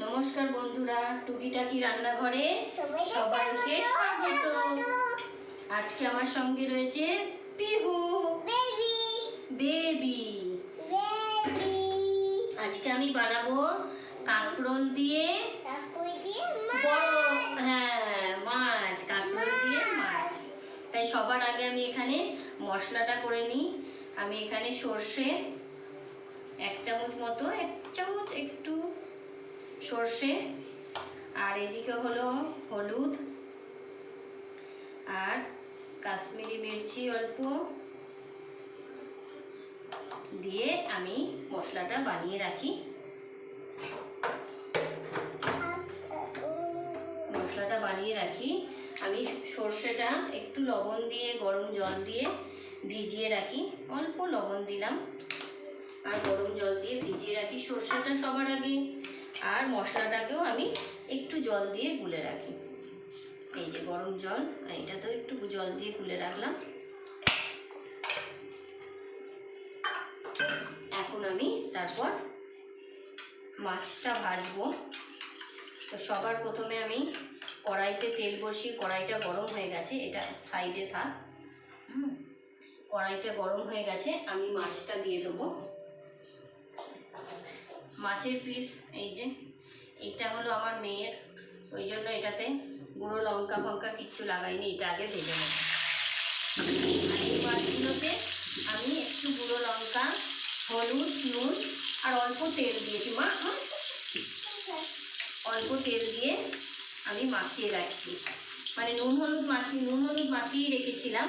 নমস্কার বন্ধুরা টুকিটাকি রান্নাঘরে সবাইকে স্বাগত আজকে আমার সঙ্গে রয়েছে পিহু। বেবি। বেবি। আজকে আমি বানাবো কাঁকরোল দিয়ে দিয়ে বড় হ্যাঁ মাছ কাঁকরোল দিয়ে মাছ। তাই সবার আগে আমি এখানে মশলাটা করে নিই। আমি এখানে সর্ষে এক চামচ মতো, এক চামচ একটু সর্ষে, আর এদিকে হলো হলুদ, আর কাশ্মীরি মির্চি অল্প দিয়ে আমি মশলাটা বানিয়ে রাখি। মশলাটা বানিয়ে রাখি। আমি সর্ষেটা একটু লবণ দিয়ে, গরম জল দিয়ে ভিজিয়ে রাখি। অল্প লবণ দিলাম। আর গরম জল দিয়ে ভিজিয়ে রাখি। সর্ষেটা সবার আগে। আর মশলাটাকেও আমি একটু জল দিয়ে গুলে রাখি। এই যে গরম জল, আর এটাতেও একটু জল দিয়ে গুলে রাখলাম। এখন আমি তারপর মাছটা ভাজবো। তো সবার প্রথমে আমি কড়াইতে তেল বসিয়ে, কড়াইটা গরম হয়ে গেছে, এটা সাইডে থাক। হুম, কড়াইটা গরম হয়ে গেছে, আমি মাছটা দিয়ে দেবো। মাছের পিস এই যে। এটা হলো আমার মেয়ের। ওই জন্য এটাতে গুঁড়ো লঙ্কা ফঙ্কা কিচ্ছু লাগাইনি, এটা আগে ভেজে নেব। এই আমি একটু গুঁড়ো লঙ্কা, হলুদ, নুন আর অল্প তেল দিয়েছি। মা হ্যাঁ? অল্প তেল দিয়ে আমি মাখিয়ে রাখছি। মানে নুন হলুদ মাখি, নুন হলুদ মাখিয়ে রেখেছিলাম।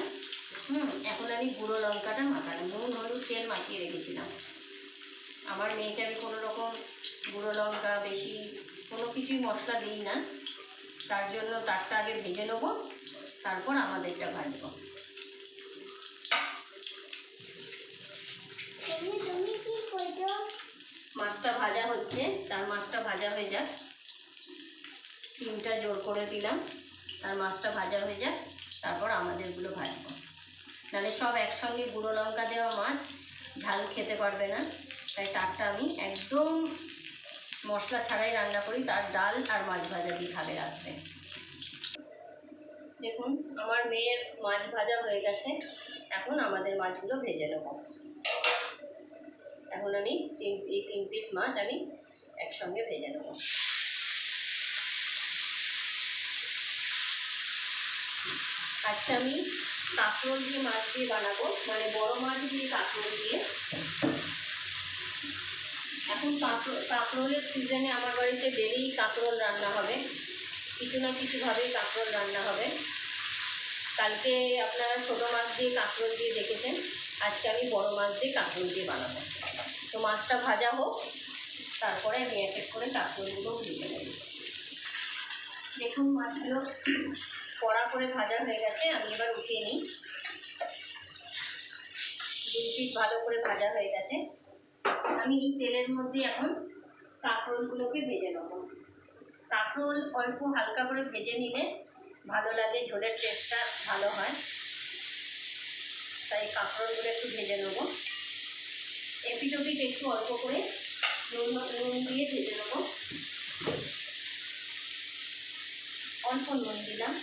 হুম, এখন আমি গুঁড়ো লঙ্কাটা মাখালাম। নুন হলুদ তেল মাখিয়ে রেখেছিলাম। আমার মেয়েকে আমি কোনো রকম গুঁড়ো লঙ্কা বেশি কোনো কিছুই মশলা দিই না। তার জন্য তারটা আগে ভেজে নেব তারপর আমাদেরটা ভাজবো। মাছটা ভাজা হচ্ছে তার মাছটা ভাজা হয়ে যাক। স্টিমটা জোর করে দিলাম তার মাছটা ভাজা হয়ে যাক তারপর আমাদেরগুলো ভাজবো। নাহলে সব একসঙ্গে গুঁড়ো লঙ্কা দেওয়া মাছ ঝাল খেতে পারবে না। তাই তারটা আমি একদম মশলা ছাড়াই রান্না করি, তার ডাল আর মাছ ভাজা দিয়ে খাবে রাখবে দেখুন, আমার মেয়ের মাছ ভাজা হয়ে গেছে। এখন আমাদের মাছগুলো ভেজে নেব। এখন আমি তিন, এই তিন পিস মাছ আমি একসঙ্গে ভেজে নেব। আজকে আমি কাঁকরোল দিয়ে মাছ দিয়ে বানাবো মানে বড় মাছ দিয়ে কাঁকরোল দিয়ে। এখন কাঁকরোল কাঁকরোলের সিজনে আমার বাড়িতে ডেলি কাঁকরোল রান্না হবে। কিছু না কিছুভাবেই কাঁকরোল রান্না হবে। কালকে আপনারা ছোটো মাছ দিয়ে কাঁকরোল দিয়ে দেখেছেন। আজকে আমি বড় মাছ দিয়ে কাঁকরোল দিয়ে বানাবো। তো মাছটা ভাজা হোক, তারপরে আমি এক এক করে কাঁকরোলগুলো ভেজে নেব। দেখুন মাছগুলো কড়া করে ভাজা হয়ে গেছে, আমি এবার উঠিয়ে নিই। দুই ভালো করে ভাজা হয়ে গেছে। আমি এই তেলের মধ্যে এখন কাঁকরোলগুলোকে ভেজে নেব। কাঁকরোল অল্প হালকা করে ভেজে নিলে ভালো লাগে, ঝোলের টেস্টটা ভালো হয়। তাই কাঁকরোলগুলো একটু ভেজে নেব। এপিটোপিট একটু অল্প করে নুন নুন দিয়ে ভেজে নেব। অল্প নুন দিলাম।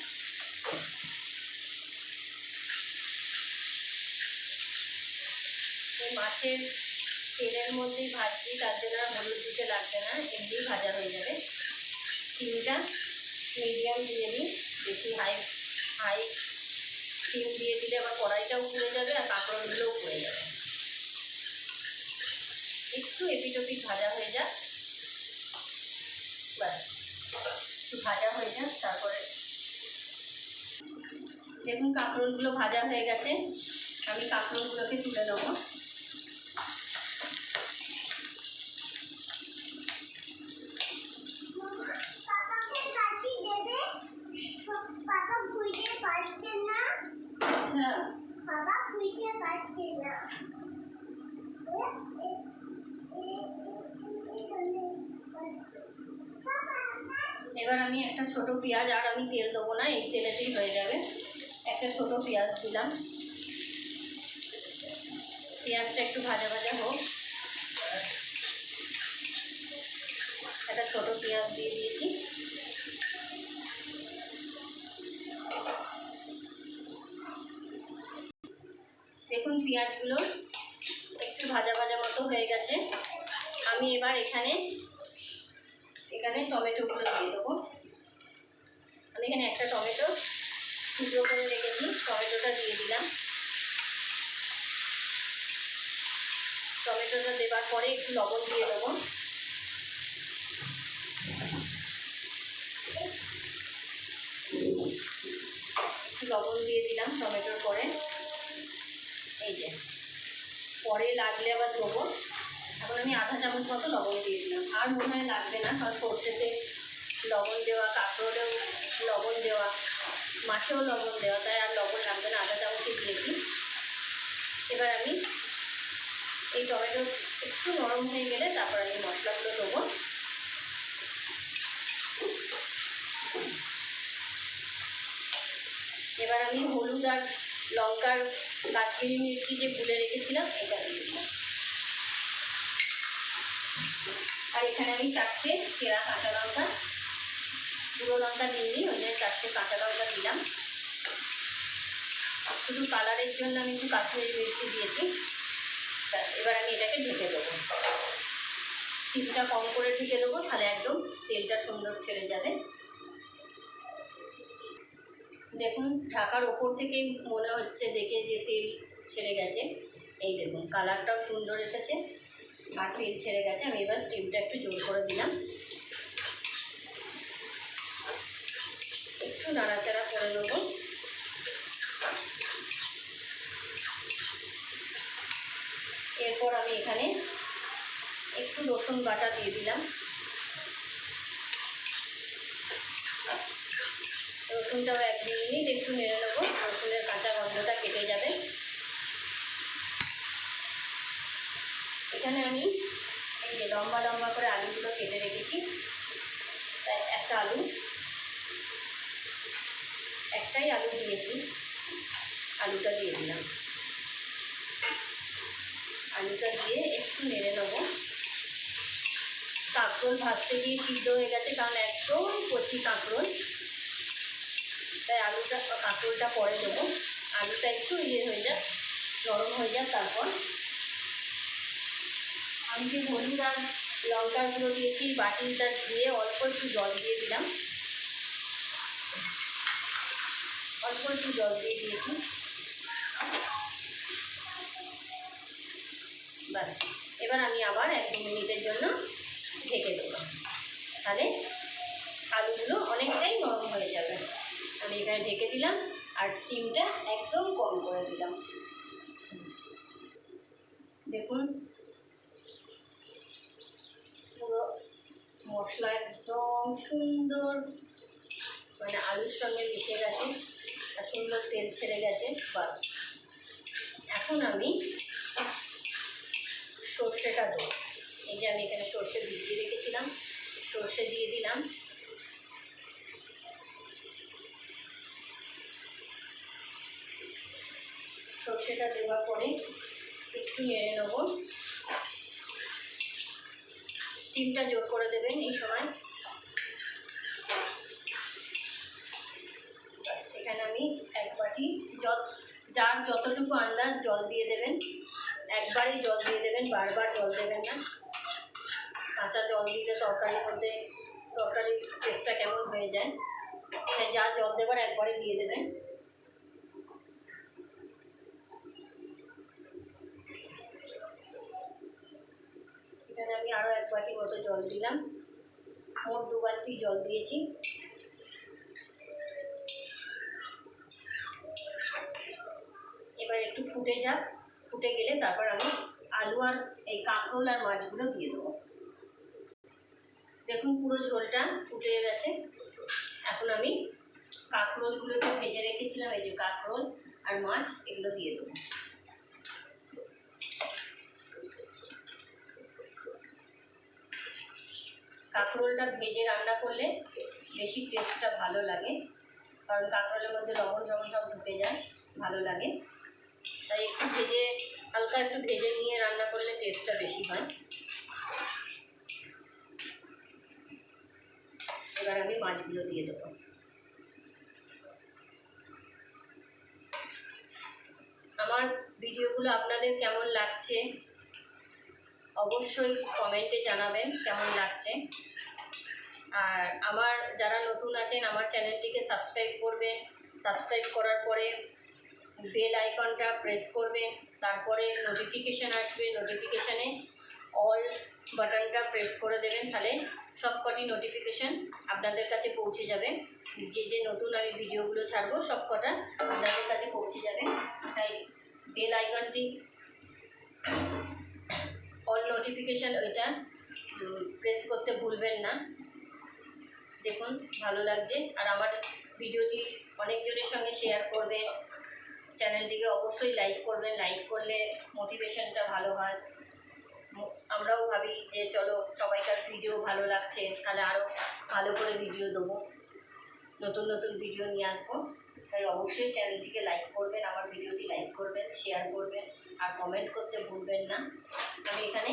মাছের তেলের মধ্যেই ভাজছি, তার জন্য আর হলুদ দিতে লাগবে না এমনি ভাজা হয়ে যাবে। চিনিটা মিডিয়াম দিয়ে নিই বেশি হাই হাই স্টিম দিয়ে দিলে আবার কড়াইটাও পুড়ে যাবে আর কাঁকড়গুলোও পুড়ে যাবে। একটু এপিটোপিট ভাজা হয়ে যাক। ব্যাস, একটু ভাজা হয়ে যাক, তারপরে দেখুন কাঁকরোলগুলো ভাজা হয়ে গেছে। আমি কাঁকড়গুলোকে তুলে দেবো পাপাকে কাশি দেবে পাপা খুঁজে পাচ্ছে না আচ্ছা বাবা খুঁজে পাচ্ছে না এবার আমি একটা ছোট পেঁয়াজ আর আমি তেল দেবো না, এই তেলেতেই হয়ে যাবে। একটা ছোট পেঁয়াজ দিলাম। পেঁয়াজটা একটু ভাজা ভাজা হোক। একটা ছোট পেঁয়াজ দিয়ে দিয়েছি। দেখুন পেঁয়াজগুলো একটু ভাজা ভাজা মতো হয়ে গেছে। আমি এবার এখানে এখানে টমেটোগুলো দিয়ে দেবো। আমি এখানে একটা টমেটো টুকরো করে রেখেছি টমেটোটা দিয়ে দিলাম। টমেটোটা দেওয়ার পরে একটু লবণ দিয়ে দেবো। লবণ দিয়ে দিলাম টমেটোর পরে। এই যে, পরে লাগলে আবার দেবো এখন আমি আধা চামচ মতো লবণ দিয়ে দিলাম। আর মনে হয় লাগবে না, কারণ সর্ষেতে লবণ দেওয়া কাঁকড়োলেও লবণ দেওয়া, মাছেও লবণ দেওয়া, তাই আর লবণ লাগবে না আধা চামচই দিয়েছি এবার আমি এই টমেটো একটু নরম হয়ে গেলে তারপর আমি মশলাগুলো দেবো। এবার আমি হলুদ আর লঙ্কার কাশ্মীরি মির্চি যে গুলে রেখেছিলাম, এটা দিয়ে আর এখানে আমি চারটে চেরা কাঁচা লঙ্কা গুঁড়ো লঙ্কা দিইনি ওই জন্য চারটে কাঁচা লঙ্কা দিলাম। শুধু কালারের জন্য আমি একটু কাশ্মীরি মির্চি দিয়েছি। এবার আমি এটাকে ঢেকে দেবো। স্টিমটা কম করে ঢেকে দেবো, তাহলে একদম তেলটা সুন্দর ছেড়ে যাবে। দেখুন, ঢাকার ওপর থেকেই মনে হচ্ছে দেখে যে তেল ছেড়ে গেছে। এই দেখুন, কালারটাও সুন্দর এসেছে, আর তেল ছেড়ে গেছে। আমি এবার স্টিমটা একটু জোর করে দিলাম একটু নাড়াচাড়া করে নেব এরপর আমি এখানে একটু রসুন বাটা দিয়ে দিলাম। রসুনটাও এক দু মিনিট একটু নেড়ে নেব, রসুনের কাঁচা গন্ধটা কেটে যাবে। এখানে আমি এই যে লম্বা লম্বা করে আলুগুলো কেটে রেখেছি। একটা আলু। একটাই আলু দিয়েছি। আলুটা দিয়ে দিলাম। আলুটা দিয়ে একটু নেড়ে নেব। কাঁকরোল ভাজতে গিয়ে সিদ্ধ হয়ে গেছে, কারণ একদম কচি কাঁকরোল। তাই আলুটা, কাঁকরোলটা পরে দেবো। আলুটা একটু ইয়ে হয়ে যাক, নরম হয়ে যাক তারপর। আমি যে হলুদ আর লঙ্কাগুলো দিয়েছি, বাটিটা দিয়ে অল্প একটু জল দিয়ে দিলাম। অল্প একটু জল দিয়ে দিয়েছি। এবার আমি আবার এক মিনিটের জন্য ঢেকে দেবো। তাহলে আলুগুলো অনেকটাই নরম হয়ে যাবে। আমি এখানে ঢেকে দিলাম আর স্টিমটা একদম কম করে দিলাম। দেখুন, পুরো মশলা একদম সুন্দর। মানে আলুর সঙ্গে মিশে গেছে, আর সুন্দর তেল ছেড়ে গেছে, বাস। এখন আমি সর্ষেটা দেবো এই যে আমি এখানে সর্ষে ভিজিয়ে রেখেছিলাম, সর্ষে দিয়ে দিলাম। সর্ষেটা দেওয়ার পরে একটু নেড়ে নেব। স্টিমটা জোর করে দেবেন এই সময়। এখানে আমি এক বাটি জল যার যতটুকু আন্দাজ জল দিয়ে দেবেন, একবারই জল দিয়ে দেবেন, বারবার জল দেবেন না। কাঁচা জল দিলে তরকারির মধ্যে তরকারির টেস্টটা কেমন হয়ে যায় যা জল দেবার একবারে দিয়ে দেবেন। এখানে আমি আরও এক বাটি মতো জল দিলাম। মোট দু বালতি জল দিয়েছি। এবার একটু ফুটে যাক। ফুটে গেলে তারপর আমি আলু আর এই কাঁকরোল আর মাছগুলো দিয়ে দেবো। দেখুন পুরো ঝোলটা ফুটে গেছে। এখন আমি কাঁকরোলগুলো তো ভেজে রেখেছিলাম, এই যে কাঁকরোল আর মাছ, এগুলো দিয়ে দেবো। কাঁকরোলটা ভেজে রান্না করলে বেশি টেস্টটা ভালো লাগে, কারণ কাঁকরোলের মধ্যে লবণ টবণ সব ঢুকে যায়, ভালো লাগে। তাই একটু ভেজে, হালকা একটু ভেজে নিয়ে রান্না করলে টেস্টটা বেশি হয়। দিয়ে দেবো আমার ভিডিওগুলো আপনাদের কেমন লাগছে? অবশ্যই কমেন্টে জানাবেন কেমন লাগছে। আর আমার যারা নতুন আছেন, আমার চ্যানেলটিকে সাবস্ক্রাইব করবেন। সাবস্ক্রাইব করার পরে বেল আইকনটা প্রেস করবেন। তারপরে নোটিফিকেশান আসবে। নোটিফিকেশানে অল বাটনটা প্রেস করে দেবেন। তাহলে সবকটি নোটিফিকেশান আপনাদের কাছে পৌঁছে যাবে। যে যে নতুন আমি ভিডিওগুলো ছাড়বো, সবকটা আপনাদের কাছে পৌঁছে যাবে। তাই বেল আইকনটি অল নোটিফিকেশান ওইটা প্রেস করতে ভুলবেন না। দেখুন, ভালো লাগছে। আর আমার ভিডিওটি অনেকজনের সঙ্গে শেয়ার করবেন। চ্যানেলটিকে অবশ্যই লাইক করবেন। লাইক করলে মোটিভেশনটা ভালো হয়। আমরাও ভাবি যে চলো সবাইকার ভিডিও ভালো লাগছে, তাহলে আরও ভালো করে ভিডিও দেবো। নতুন নতুন ভিডিও নিয়ে আসব। তাই অবশ্যই চ্যানেলটিকে লাইক করবেন, আমার ভিডিওটি লাইক করবেন শেয়ার করবেন, আর কমেন্ট করতে ভুলবেন না। আমি এখানে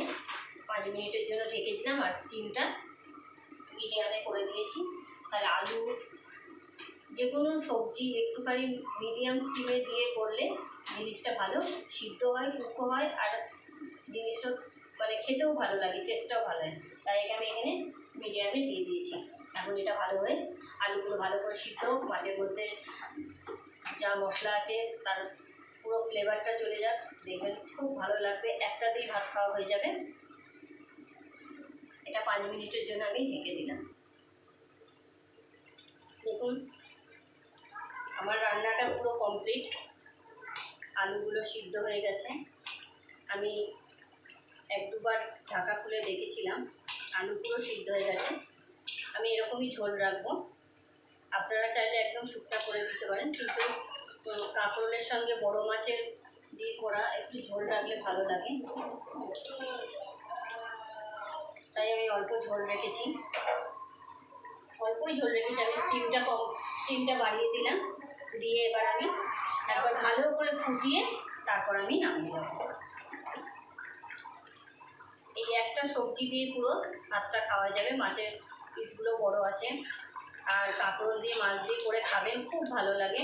পাঁচ মিনিটের জন্য ঢেকেছিলাম আর স্টিমটা মিডিয়ামে করে দিয়েছি। তাহলে আলু যে কোনো সবজি একটুখানি মিডিয়াম স্টিমে দিয়ে করলে জিনিসটা ভালো, সিদ্ধ হয় কুকো হয়, আর জিনিসটা মানে খেতেও ভালো লাগে টেস্টটাও ভালো হয় তাই এটা আমি এখানে মিডিয়ামে দিয়ে দিয়েছি। এখন এটা ভালো হয়ে আলুগুলো ভালো করে সিদ্ধ মাছের মধ্যে যা মশলা আছে তার পুরো ফ্লেভারটা চলে যাক, দেখবেন খুব ভালো লাগবে। একটা দিয়ে ভাত খাওয়া হয়ে যাবে। এটা পাঁচ মিনিটের জন্য আমি ঢেকে দিলাম। দেখুন, আমার রান্নাটা পুরো কমপ্লিট আলুগুলো সিদ্ধ হয়ে গেছে। আমি এক দুবার ঢাকা খুলে দেখেছিলাম। আলু পুরো সিদ্ধ হয়ে গেছে। আমি এরকমই ঝোল রাখব। আপনারা চাইলে একদম শুকনা করে দিতে পারেন, কিন্তু কাঁকরোলের সঙ্গে বড় মাছের দিয়ে করা একটু ঝোল রাখলে ভালো লাগে। তাই আমি অল্প ঝোল রেখেছি। অল্পই ঝোল রেখেছি, আমি স্টিমটা কম স্টিমটা বাড়িয়ে দিলাম। দিয়ে এবার আমি একবার ভালো করে ফুটিয়ে তারপর আমি নামিয়ে দেবো এই একটা সবজি দিয়ে পুরো ভাতটা খাওয়া যাবে। মাছের পিসগুলো বড় আছে। আর কাঁকরোল দিয়ে মাছ দিয়ে করে খাবেন, খুব ভালো লাগে।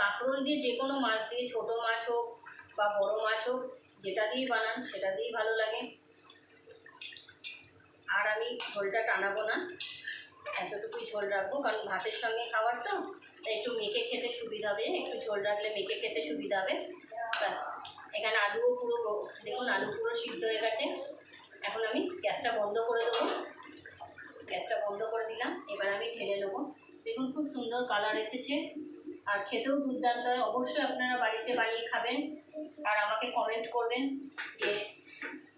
কাঁকরোল দিয়ে যে কোনো মাছ দিয়ে, ছোটো মাছ হোক বা বড় মাছ হোক, যেটা দিয়েই বানান, সেটা দিয়েই ভালো লাগে। আর আমি ঝোলটা টানাবো না। এতটুকুই ঝোল রাখব, কারণ ভাতের সঙ্গে খাবার তো, তাই একটু মেখে খেতে সুবিধা হবে। একটু ঝোল রাখলে মেখে খেতে সুবিধা হবে। ব্যাস, এখানে আলুও পুরো, দেখুন আলু পুরো সিদ্ধ হয়ে গেছে। এখন আমি গ্যাসটা বন্ধ করে দেবো। গ্যাসটা বন্ধ করে দিলাম, এবার আমি ঢেলে নেব। দেখুন খুব সুন্দর কালার এসেছে। আর খেতেও দুর্দান্ত হয়। অবশ্যই আপনারা বাড়িতে বানিয়ে খাবেন। আর আমাকে কমেন্ট করবেন যে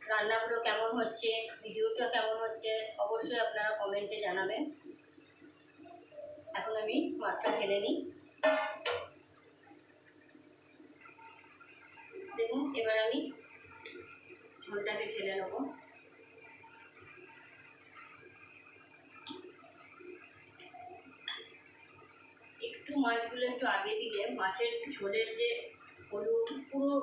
রান্নাগুলো কেমন হচ্ছে, ভিডিওটা কেমন হচ্ছে, অবশ্যই আপনারা কমেন্টে জানাবেন। এখন আমি মাছটা ঢেলে নিই। দেখুন, এবার আমি ঝোলটাকে ঢেলে নেব। একটু মাছগুলো একটু আগে দিলে মাছের ঝোলের যে হলুদ, পুরো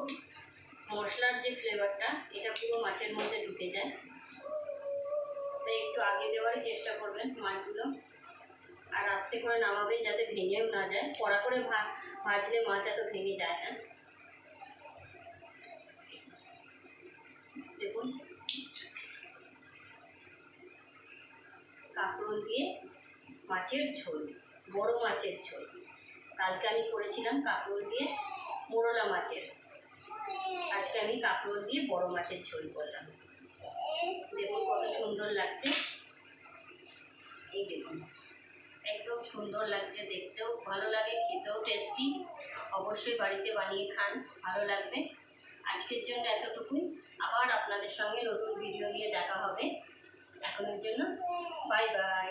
মশলার যে ফ্লেভারটা এটা পুরো মাছের মধ্যে ঢুকে যায়। তাই একটু আগে দেওয়ারই চেষ্টা করবেন মাছগুলো। আর আস্তে করে নামাবেন যাতে ভেঙেও না যায়। কড়া করে ভাজলে মাছ এত ভেঙে যায় না। দেখুন। কাঁকরোল দিয়ে মাছের ঝোল। বড় মাছের ঝোল। কালকে আমি করেছিলাম কাঁকরোল দিয়ে মোরলা মাছের। আজকে আমি কাঁকরোল দিয়ে বড় মাছের ঝোল করলাম। দেখুন কত সুন্দর লাগছে। এই দেখুন। একদম সুন্দর লাগছে দেখতেও, ভালো লাগে, খেতেও টেস্টি অবশ্যই বাড়িতে বানিয়ে খান, ভালো লাগবে। আজকের জন্য এতটুকুই। আবার আপনাদের সঙ্গে নতুন ভিডিও নিয়ে দেখা হবে। এখনের জন্য বাই বাই